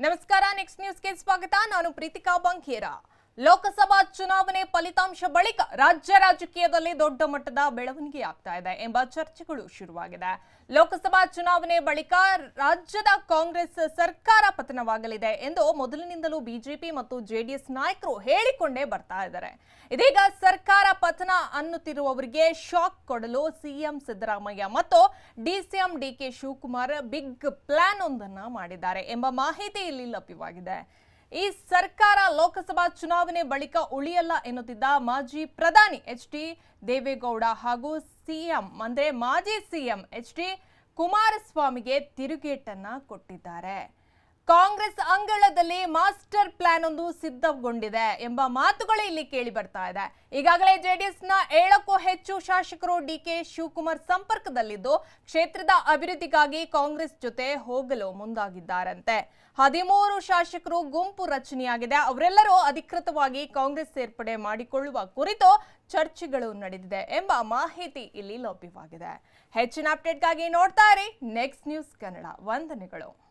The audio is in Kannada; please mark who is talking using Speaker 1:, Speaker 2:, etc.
Speaker 1: ನಮಸ್ಕಾರ ನೆಕ್ಸ್ಟ್ ನ್ಯೂಸ್ಗೆ ಸ್ವಾಗತ. ನಾನು ಪ್ರೀತಿಕಾ ಬಂಕೇರ. ಲೋಕಸಭಾ ಚುನಾವಣೆ ಫಲಿತಾಂಶ ಬಳಿಕ ರಾಜ್ಯ ರಾಜಕೀಯದಲ್ಲಿ ದೊಡ್ಡ ಮಟ್ಟದ ಬೆಳವಣಿಗೆ ಆಗ್ತಾ ಇದೆ ಎಂಬ ಚರ್ಚೆಗಳು ಶುರುವಾಗಿದೆ. ಲೋಕಸಭಾ ಚುನಾವಣೆ ಬಳಿಕ ರಾಜ್ಯದ ಕಾಂಗ್ರೆಸ್ ಸರ್ಕಾರ ಪತನವಾಗಲಿದೆ ಎಂದು ಮೊದಲಿನಿಂದಲೂ ಬಿಜೆಪಿ ಮತ್ತು ಜೆಡಿಎಸ್ ನಾಯಕರು ಹೇಳಿಕೊಂಡೇ ಬರ್ತಾ ಇದ್ದಾರೆ. ಇದೀಗ ಸರ್ಕಾರ ಪತನ ಅನ್ನುತ್ತಿರುವವರಿಗೆ ಶಾಕ್ ಕೊಡಲು ಸಿಎಂ ಸಿದ್ದರಾಮಯ್ಯ ಮತ್ತು DCM DK Shivakumar big plan ಒಂದನ್ನ ಮಾಡಿದ್ದಾರೆ ಎಂಬ ಮಾಹಿತಿ ಇಲ್ಲಿ ಲಭ್ಯವಾಗಿದೆ. ಈ ಸರ್ಕಾರ ಲೋಕಸಭಾ ಚುನಾವಣೆ ಬಳಿಕ ಉಳಿಯಲ್ಲ ಎನ್ನುತ್ತಿದ್ದ ಮಾಜಿ ಪ್ರಧಾನಿ ಎಚ್ ಡಿ ದೇವೇಗೌಡ ಹಾಗೂ ಸಿಎಂ ಅಂದ್ರೆ ಮಾಜಿ ಸಿಎಂ ಎಚ್ ಡಿ ಕುಮಾರಸ್ವಾಮಿಗೆ ತಿರುಗೇಟನ್ನ ಕೊಟ್ಟಿದ್ದಾರೆ. ಕಾಂಗ್ರೆಸ್ ಅಂಗಳದಲ್ಲಿ ಮಾಸ್ಟರ್ ಪ್ಲಾನ್ ಒಂದು ಸಿದ್ಧಗೊಂಡಿದೆ ಎಂಬ ಮಾತುಗಳು ಇಲ್ಲಿ ಕೇಳಿ ಬರ್ತಾ ಇದೆ. ಈಗಾಗಲೇ ಜೆಡಿಎಸ್ನ ಏಳಕ್ಕೂ ಹೆಚ್ಚು ಶಾಸಕರು ಡಿ ಕೆ ಶಿವಕುಮಾರ್ ಸಂಪರ್ಕದಲ್ಲಿದ್ದು ಕ್ಷೇತ್ರದ ಅಭಿವೃದ್ಧಿಗಾಗಿ ಕಾಂಗ್ರೆಸ್ ಜೊತೆ ಹೋಗಲು ಮುಂದಾಗಿದ್ದಾರಂತೆ. ಹದಿಮೂರು ಶಾಸಕರು ಗುಂಪು ರಚನೆಯಾಗಿದೆ. ಅವರೆಲ್ಲರೂ ಅಧಿಕೃತವಾಗಿ ಕಾಂಗ್ರೆಸ್ ಸೇರ್ಪಡೆ ಮಾಡಿಕೊಳ್ಳುವ ಕುರಿತು ಚರ್ಚೆಗಳು ನಡೆದಿದೆ ಎಂಬ ಮಾಹಿತಿ ಇಲ್ಲಿ ಲಭ್ಯವಾಗಿದೆ. ಹೆಚ್ಚಿನ ಅಪ್ಡೇಟ್ಗಾಗಿ ನೋಡ್ತಾ ಇರಿ. ನೆಕ್ಸ್ಟ್ ನ್ಯೂಸ್ ಕನ್ನಡ ವಂದನೆಗಳು.